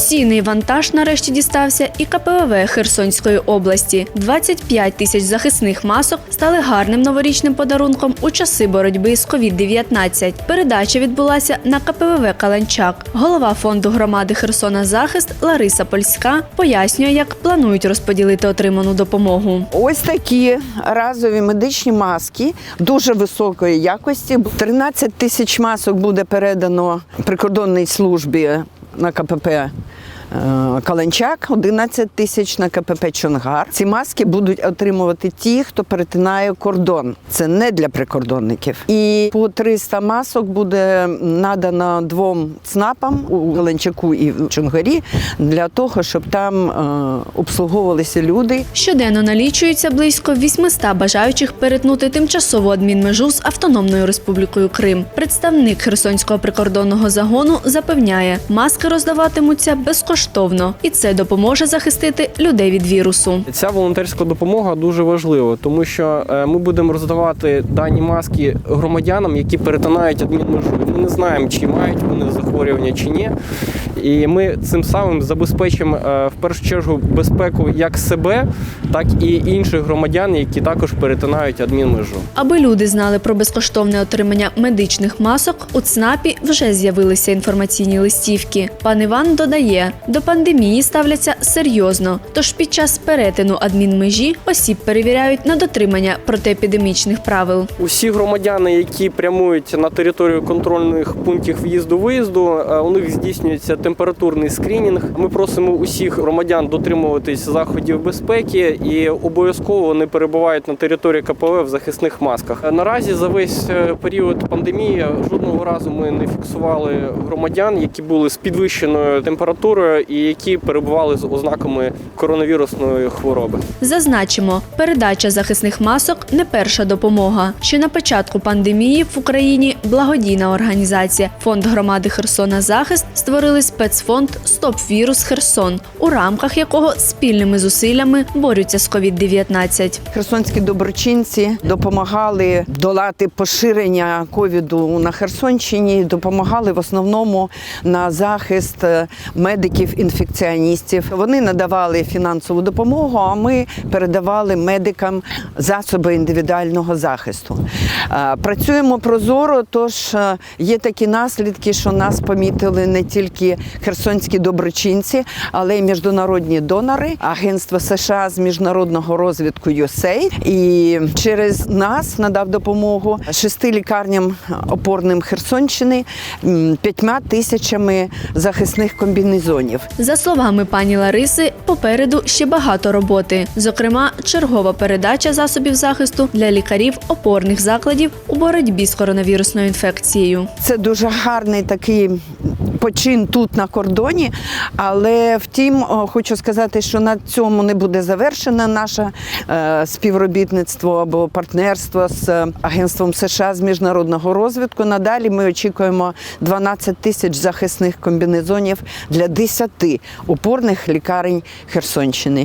Цінний вантаж нарешті дістався і КПВВ Херсонської області. 25 тисяч захисних масок стали гарним новорічним подарунком у часи боротьби з COVID-19. Передача відбулася на КПВВ Каланчак. Голова фонду громади Херсона Захист Лариса Польська пояснює, як планують розподілити отриману допомогу. Ось такі разові медичні маски дуже високої якості. 13 тисяч масок буде передано прикордонній службі на КПП. Е, Каланчак 11 тисяч на КПП Чонгар. Ці маски будуть отримувати ті, хто перетинає кордон. Це не для прикордонників. І по 300 масок буде надано двом ЦНАПам у Каланчаку і в Чонгарі для того, щоб там е, обслуговувалися люди, Щоденно налічується близько 800 бажаючих перетнути тимчасову адмінмежу з Автономною Республікою Крим. Представник Херсонського прикордонного загону запевняє, маски роздаватимуться безкоштовно, і це допоможе захистити людей від вірусу. Ця волонтерська допомога дуже важлива, тому що е, ми будемо роздавати дані маски громадянам, які перетинають адмінмежу. Ми не знаємо, чи мають вони захворювання чи ні. І ми цим самим забезпечимо е, в першу чергу безпеку як себе, так і інших громадян, які також перетинають адмінмежу. Аби люди знали про безкоштовне отримання медичних масок, у ЦНАПі вже з'явилися інформаційні листівки. Пан Іван додає, до пандемії ставляться серйозно. Тож під час перетину адмінмежі осіб перевіряють на дотримання протиепідемічних правил. Усі громадяни, які прямують на територію контрольних пунктів в'їзду-виїзду, е, у них здійснюється температурний скринінг. Ми просимо усіх громадян дотримуватись заходів безпеки і обов'язково вони перебувають на території КПВ в захисних масках. Е, Наразі за весь е, період пандемії жодного разу ми не фіксували громадян, які були з підвищеною температурою і які перебували з ознаками коронавірусної хвороби. Зазначимо, передача захисних масок не перша допомога. Ще на початку пандемії в Україні благодійна організація Фонд громади Херсона Захист створили спецфонд Стоп вірус Херсон, у рамках якого спільними зусиллями борються з COVID-19. Херсонські доброчинці допомагали долати поширення ковіду на Херсонщині, допомагали в основному на захист е, медиків-інфекціоністів. Вони надавали фінансову допомогу, а ми передавали медикам засоби індивідуального захисту. Е, Працюємо прозоро, тож е, є такі наслідки, що нас помітили не тільки херсонські доброчинці, але й міжнародні донори, Агентство США з міжнародного розвитку USAID. І через нас надав допомогу шести лікарням опорним Херсонщини п'ятьма тисячами захисних комбінезонів. За словами пані Лариси, попереду ще багато роботи. Зокрема, чергова передача засобів захисту для лікарів опорних закладів у боротьбі з коронавірусною інфекцією. Це дуже гарний такий почин тут на кордоні. Але втім, хочу сказати, що на цьому не буде завершено наше е, співробітництво або партнерство з е, агентством США з міжнародного розвитку. Надалі ми очікуємо 12 тисяч захисних комбінезонів для 10 опорних лікарень Херсонщини.